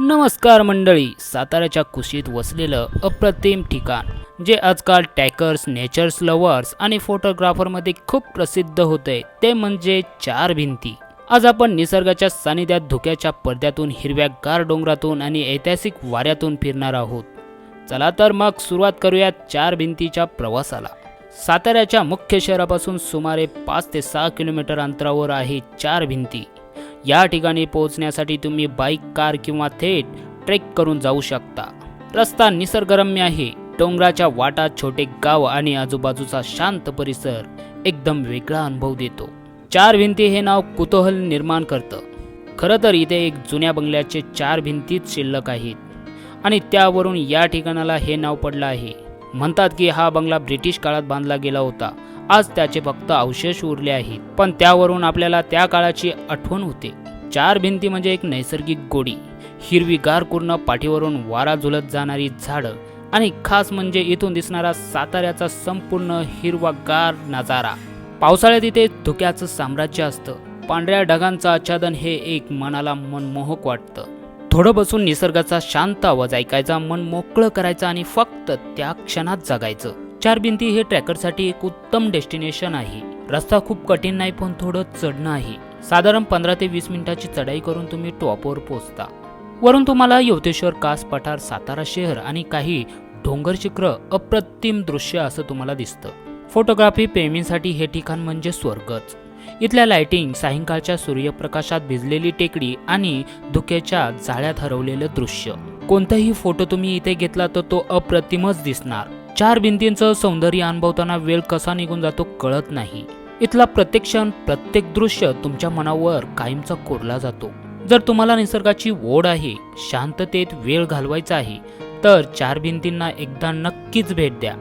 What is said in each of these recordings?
नमस्कार मंडळी साताऱ्याच्या कुशीत वसलेलं अप्रतिम ठिकाण जे आजकाल टॅकर्स नेचर्स लवर्स आणि फोटोग्राफरमध्ये खूप प्रसिद्ध होते ते म्हणजे चार भिंती. आज आपण निसर्गाच्या सानिध्यात धुक्याच्या पडद्यातून हिरव्यागार डोंगरातून आणि ऐतिहासिक वाऱ्यातून फिरणार आहोत. चला तर मग सुरुवात करूया चार भिंतीच्या प्रवासाला. साताऱ्याच्या मुख्य शहरापासून सुमारे पाच ते सहा किलोमीटर अंतरावर आहे चार भिंती. या ठिकाणी पोहोचण्यासाठी तुम्ही बाईक कार किंवा थेट ट्रेक करून जाऊ शकता. रस्ता निसर्गरम्य आहे. डोंगराच्या वाटा छोटे गाव आणि आजूबाजूचा शांत परिसर एकदम वेगळा अनुभव देतो. चार भिंती हे नाव कुतूहल निर्माण करतं. खरं तर इथे एक जुन्या बंगल्याचे चार भिंतीच शिल्लक आहेत. आणि त्यावरून या ठिकाणाला हे नाव पडलं आहे. म्हणतात की हा बंगला ब्रिटिश काळात बांधला गेला होता. आज त्याचे फक्त अवशेष उरले आहेत. पण त्यावरून आपल्याला त्या काळाची आठवण होते. चार भिंती म्हणजे एक नैसर्गिक गोडी. हिरवीगार पूर्ण पाठीवरून वारा झुलत जाणारी झाडं आणि खास म्हणजे इथून दिसणारा साताऱ्याचा संपूर्ण हिरवागार नजारा. पावसाळ्यात इथे धुक्याचं साम्राज्य असतं. पांढऱ्या ढगांचं आच्छादन हे एक मनाला मनमोहक वाटतं. थोडं बसून निसर्गाचा शांत आवाज ऐकायचा मन मोकळं करायचं आणि फक्त त्या क्षणात जगायचं. चार भिंती हे ट्रॅकरसाठी एक उत्तम डेस्टिनेशन आहे. रस्ता खूप कठीण नाही पण थोडं चढणं आहे. साधारण पंधरा ते वीस मिनिटाची चढाई करून तुम्ही टॉपवर पोहोचता. वरून तुम्हाला यवतेश्वर कास पठार सातारा शहर आणि काही डोंगर शिखर अप्रतिम दृश्य असं तुम्हाला दिसतं. फोटोग्राफी प्रेमींसाठी हे ठिकाण म्हणजे स्वर्गच. इथल्या लाइटिंग सायंकाळच्या सूर्यप्रकाशात भिजलेली टेकडी आणि धुक्याच्या जाळ्यात हरवलेलं दृश्य. कोणताही फोटो तुम्ही इथे घेतला तर तो अप्रतिमच दिसणार. चार भिंतींचं सौंदर्य अनुभवताना वेळ कसा निघून जातो कळत नाही. इथला प्रत्येक क्षण प्रत्येक दृश्य तुमच्या मनावर कायमचा कोरला जातो. जर तुम्हाला निसर्गाची ओढ आहे शांततेत वेळ घालवायचा आहे तर चार भिंतींना एकदा नक्कीच भेट द्या.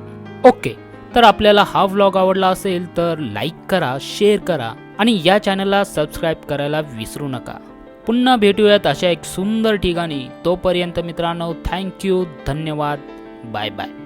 ओके तर आपल्याला हा व्लॉग आवडला असेल तर लाईक करा शेअर करा आणि या चॅनलला सबस्क्राईब करायला विसरू नका. पुन्हा भेटूयात अशा एक सुंदर ठिकाणी. तोपर्यंत मित्रांनो थँक्यू धन्यवाद बाय बाय.